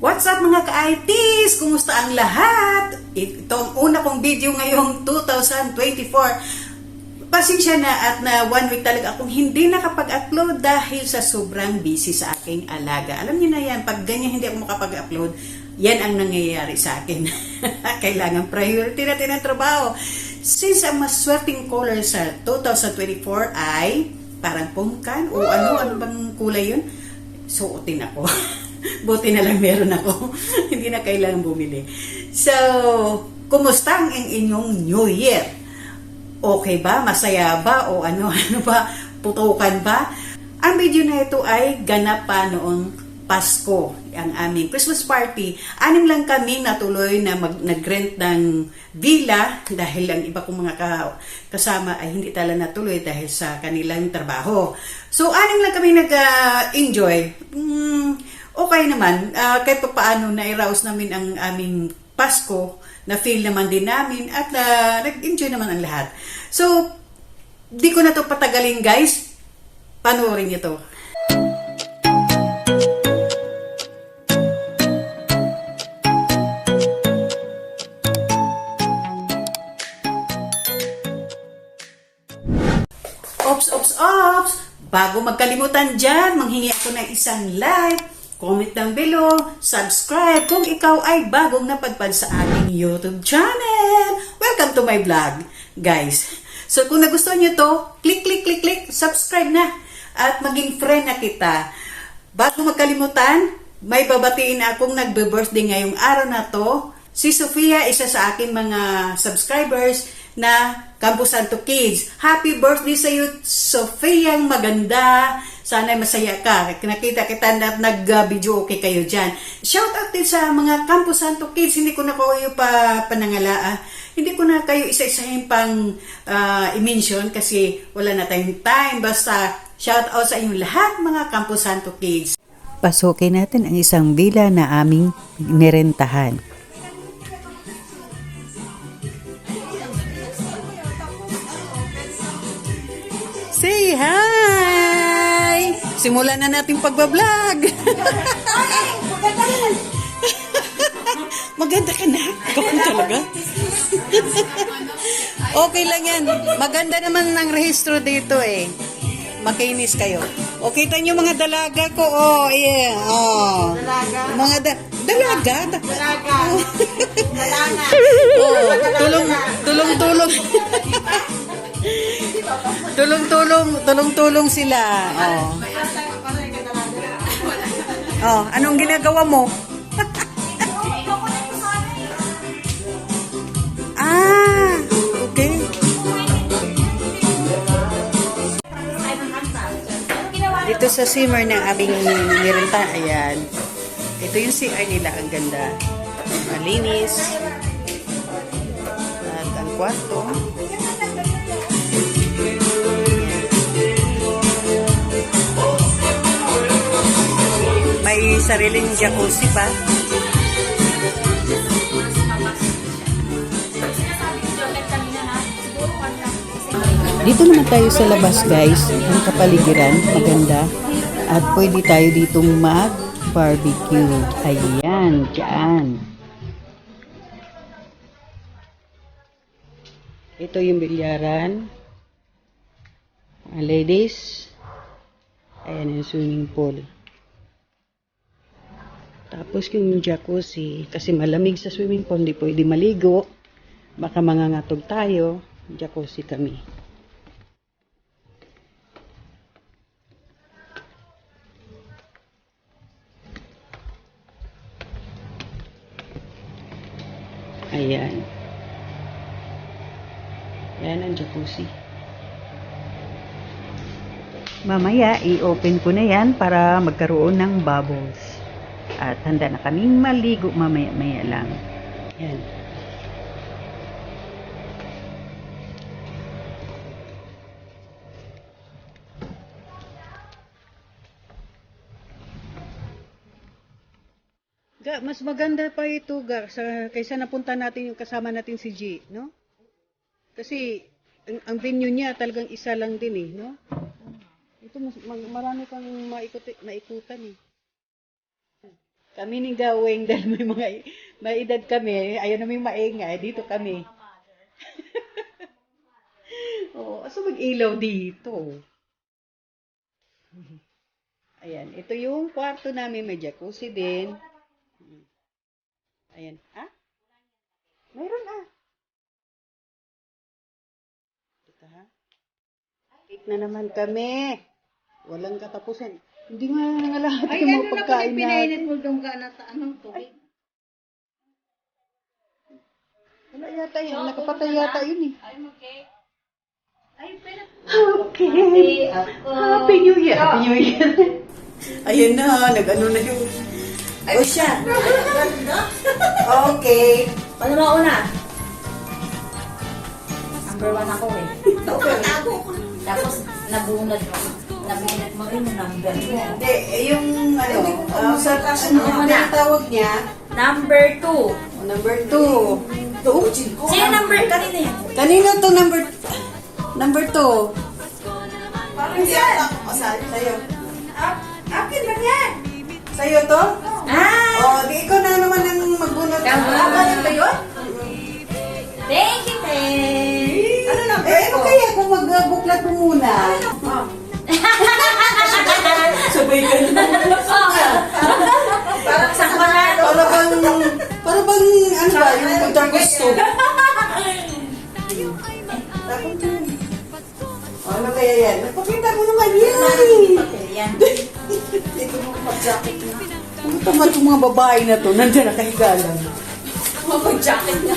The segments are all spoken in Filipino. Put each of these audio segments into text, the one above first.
What's up mga ka-ITs? Kumusta ang lahat? Ito ang una kong video ngayong 2024. Pasensya na at na one week talaga akong hindi nakapag-upload dahil sa sobrang busy sa aking alaga. Alam niyo na yan, pag ganyan hindi ako makapag-upload, yan ang nangyayari sa akin. Kailangan priority natin ang trabaho. Since ang maswerteng color sa 2024 ay parang pumpkin o ano, ano bang kulay yun? Suotin ako. Buti na lang meron ako. Hindi na kailangan bumili. So, kumusta ang inyong New Year? Okay ba? Masaya ba? O ano, ano ba? Putukan ba? Ang video na ito ay ganap pa noong Pasko, ang aming Christmas party. Anim lang kami natuloy na mag, nag-rent ng villa dahil ang iba kong mga ka- kasama ay hindi tala natuloy dahil sa kanilang trabaho. So, anim lang kami nag-enjoy. Mm, okay naman. Uh, kahit pa paano na-arouse namin ang aming Pasko, na-feel naman din namin at uh, nag-enjoy naman ang lahat. So, di ko na to patagalin guys. Panoorin niyo to. Ops, ops, ops! Bago magkalimutan dyan, manghingi ako ng isang like, comment down below, subscribe kung ikaw ay bagong napadpad sa aking YouTube channel. Welcome to my vlog, guys. So kung nagustuhan nyo to, click, click, click, click, subscribe na at maging friend na kita. Bago magkalimutan, may babatiin akong nagbe-birthday ngayong araw na to. Si Sofia, isa sa aking mga subscribers na Campus Santo Kids. Happy birthday sa iyo, Sofia, maganda. Sana masaya ka. Nakita kita na nag-video okay kayo dyan. Shout out din sa mga Campus Santo Kids. Hindi ko na kayo pa panangalaa. Hindi ko na kayo isa-isahin pang uh, i-mention kasi wala na tayong time. Basta shout out sa inyong lahat mga Campus Santo Kids. Pasukin natin ang isang villa na aming nirentahan. Hi! Simulan na natin pagbablog. Maganda ka na. Na talaga. okay lang yan. Maganda naman ang rehistro dito eh. Makinis kayo. O, kita nyo mga dalaga ko. Oh, yeah. Oh. Dalaga. Mga da- dalaga. Dalaga. Dalaga. Oh, tulong, tulong, tulong. tulong, tulong, tulong, tulong sila. Oh. Oh, anong ginagawa mo? ah, okay. Dito sa simmer ng aming nirenta, ayan. Ito yung CR nila, ang ganda. Malinis. At ang kwarto. Sariling jacuzzi pa. Dito naman tayo sa labas guys, ang kapaligiran, maganda. At pwede tayo ditong mag-barbecue. Ayan, dyan. Ito yung bilyaran. Ladies. Ayan yung swimming pool. Tapos yung jacuzzi, kasi malamig sa swimming pool, hindi pwede maligo. Baka mangangatog tayo. Jacuzzi kami. Ayan. Ayan ang jacuzzi. Mamaya, i-open ko na yan para magkaroon ng bubbles. At handa na kaming maligo mamaya-maya lang. Yan. Ga, mas maganda pa ito ga, sa, kaysa napunta natin yung kasama natin si G, no? Kasi ang, ang venue niya talagang isa lang din eh, no? Ito mas, marami kang maikot, maikutan eh. Kami ni Gawing dahil may mga may edad kami, ayaw namin maingay, dito kami. Oo, oh, so mag-ilaw dito. Ayan, ito yung kwarto namin, may jacuzzi din. Ayan, ha? Mayroon ah. Ito ha? Cake na naman kami. Walang katapusan. Hindi nga nga lahat Ay, yung ano mga na pagkain pag na. pinainit mo na sa anong tubig? Wala yata yun. Nakapatay yata yun eh. Ay, okay. Ay, pero... Okay. Happy New Year. Happy New Year. Ayan na, nag-ano na yung... O siya. Okay. Paano mauna? Number one ako eh. Nakatago ko. Tapos, nabunod mo. Nabunod mo rin yung number mo. Hindi, eh, yung ano, uh, sa ano, Ano ano na? yung tawag niya? Number two. Number two. Two? Sino number? Kanina yan. Kanino to number number two? Parang yan. O, sa'yo. Sa'yo. Akin ba yan? Sa'yo to? Ah! O, di ikaw na naman ang magbunot. Tama. Ah, ba yun? Kung magbuklat mo muna? Sabay ka na. Parang sa panalo. Para bang, para bang, ano ba, yung pagtang gusto. Yun. Ano kaya yan? Napakita mo naman yan. Yan. Ito mo pag-jacket na. Ano tama itong mga babae na to? Nandiyan nakahiga lang. Mag-jacket na.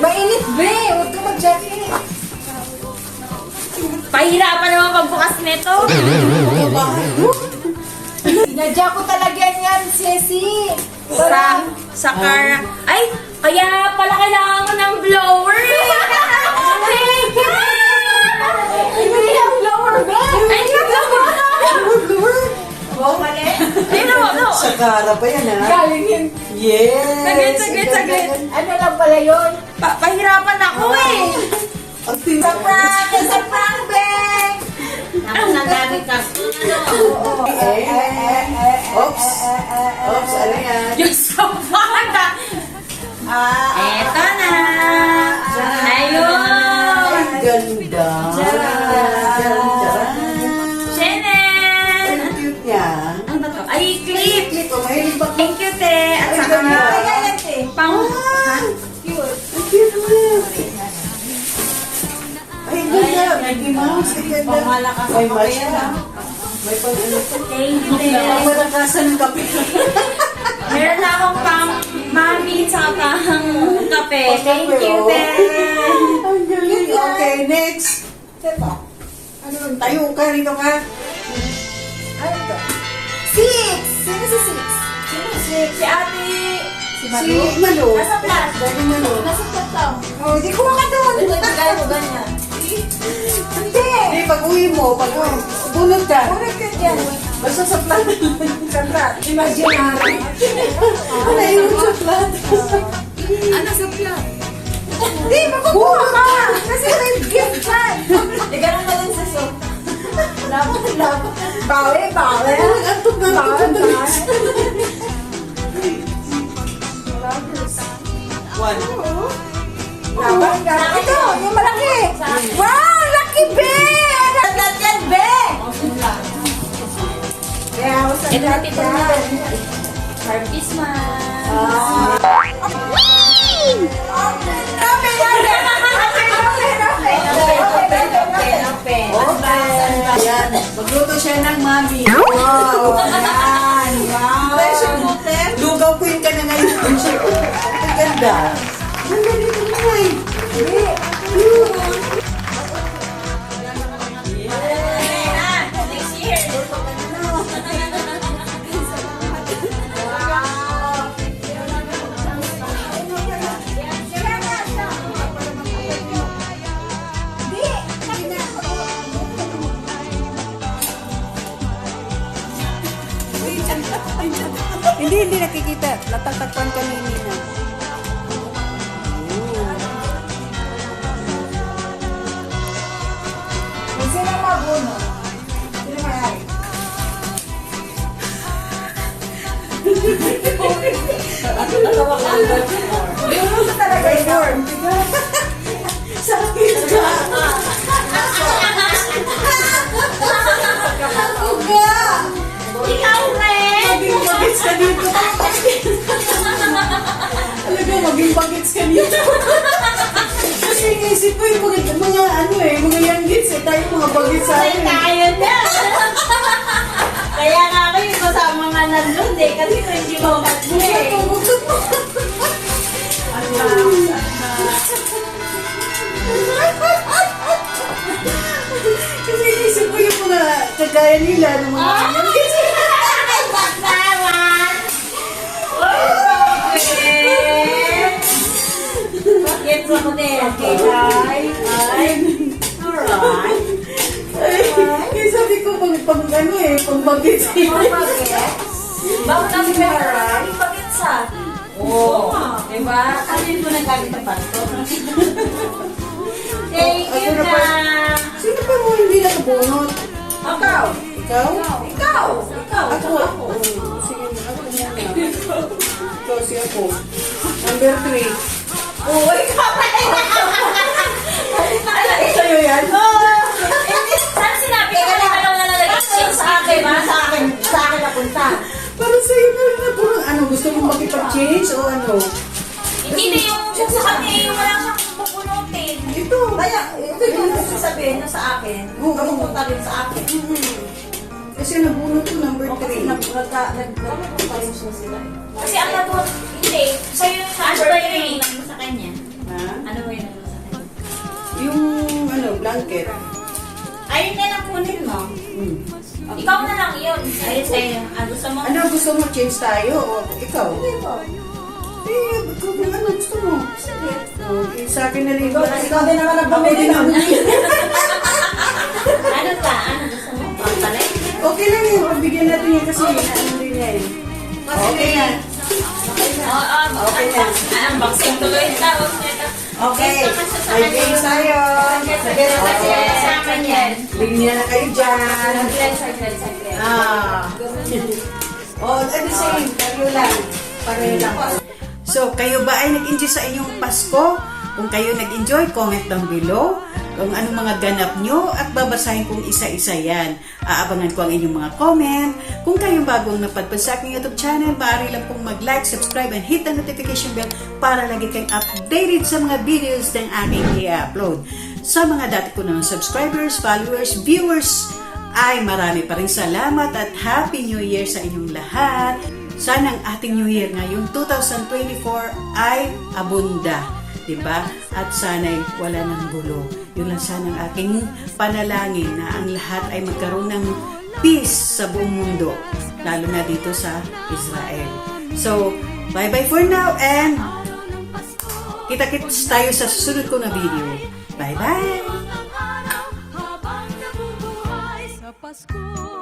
Mainit, be! Huwag ka mag-jacket. Pahirapan naman pagbukas nito. Sinadya ko talaga yan, Ceci. Sa, sa car. Ay, kaya pala kailangan ko ng blower eh. Hindi ang blower! Ay, hindi ang blower! Oh, mali. No. Sa kara pa yan, ha? Galing yun. Yes! Saglit, saglit, saglit. Ang Ano lang pala yun? Pa pahirapan ako eh. Sa prank! Sa prank, Beng! Ako na gamit ka. Eh, eh, eh, eh, Oops! Oops, ano yan? Diyos ko, bata! Eto na! Ayun! Ay, ganda! Ganda! Mickey Mouse. Ay, ganda. May match na. May pang ano to. Thank you, te! Napamalakasan kape. Meron na akong pang mami sa pang kape. Pang Thank you, oh. te! Ang galing. Okay, next. Ano, tayo ka rito ka. Ano to? Six! Sino si Six? Sino si Si ate... Si Si Malu. Nasa Malu. Nasa flat lang. Oh, di bigay mo ganyan. Hindi. Hindi, pag uwi mo, pag uwi, bunod ka. Correct ka dyan. Basta sa plat. Sa flat. Imaginary. Ano yung sa plat? Ano sa flat? Hindi, makukuha ka! Kasi may gift! E, ganun na lang sa soup. Laban, laban. Bawi, bawi. Antok na ako sa dalis. One. Sa lahat yan. Merry Christmas! Ah. Whee! Open! Ayan, magluto siya ng mami. Wow! Yan! Wow! Lugaw queen ka na ngayon. Ang ganda. Hindi, hindi nakikita. Natatakpan ka ni Nina. Sino mabuno? Sino may-ari? Gusto talaga yun. Sakit dito. Kasi inisip ko yung mga, mga ano eh, mga young kids eh, tayo mga bagets sa Ay, akin. tayo na! Kaya nga kayo kasama nga nandun eh, kasi kung hindi mo matli eh. Pag, pag ano eh, pag bagets eh. Bakit? Bakit ang pera? Bakit sa? Oo. Diba? Kasi mo na gamit ang pasto. Thank you Ako na na. Sino pa mo hindi nakabunot? Ikaw. Ikaw? Ikaw. Ikaw. Ako. Oh, sige, ako muna. Ikaw si ako. Number three. Oo, ikaw pa ano? Hindi na yung yung sa kanya yung wala siyang pupunutin. Ito. Kaya, ito yung sasabihin na sa akin. Oo. Kamupunta rin sa akin. Kasi nabunot ko number O kasi three. nag- nagka- nag- nagpapalis na sila. eh. Kasi ang natuwa, hindi. Sa'yo yung number three. Ano sa kanya? Ha? Ano ba yung sa kanya? Yung ano, blanket. Ayun na lang kunin mo. Hmm. Ikaw na lang yun. Ayun sa'yo. Ang gusto mo? Ano gusto mo, change tayo o ikaw? Hindi po. Gusto mo. Eh, sa akin na. Ikaw, din naman nagpamili nun. Ano ka? Ano gusto mo? Pagpalay? Okay lang yun. Pagbigyan natin yan kasi ano din yan. Okay na. Okay na. Ang boxing tuloy tao. Okay. May games tayo. Sige, sa akin yan. Bigyan na kayo dyan. Saglit, saglit, saglit. Ah. oh, ano same. Kayo lang. Pareho lang. So, kayo ba ay nag-enjoy sa inyong Pasko? Kung kayo nag-enjoy, comment down below kung anong mga ganap nyo at babasahin kong isa-isa yan. Aabangan ko ang inyong mga comment. Kung kayong bagong napadpad sa aking YouTube channel, maaari lang pong mag-like, subscribe, and hit the notification bell para lagi kayong updated sa mga videos ng aking i-upload. Sa mga dati ko ng subscribers, followers, viewers, ay marami pa rin salamat at Happy New Year sa inyong lahat. Sana ang ating New Year ngayong 2024 ay abunda, di ba? At sana'y wala ng gulo. Yun lang sana ang aking panalangin na ang lahat ay magkaroon ng peace sa buong mundo, lalo na dito sa Israel. So, bye-bye for now and kita-kits tayo sa susunod ko na video. Bye-bye! Pasko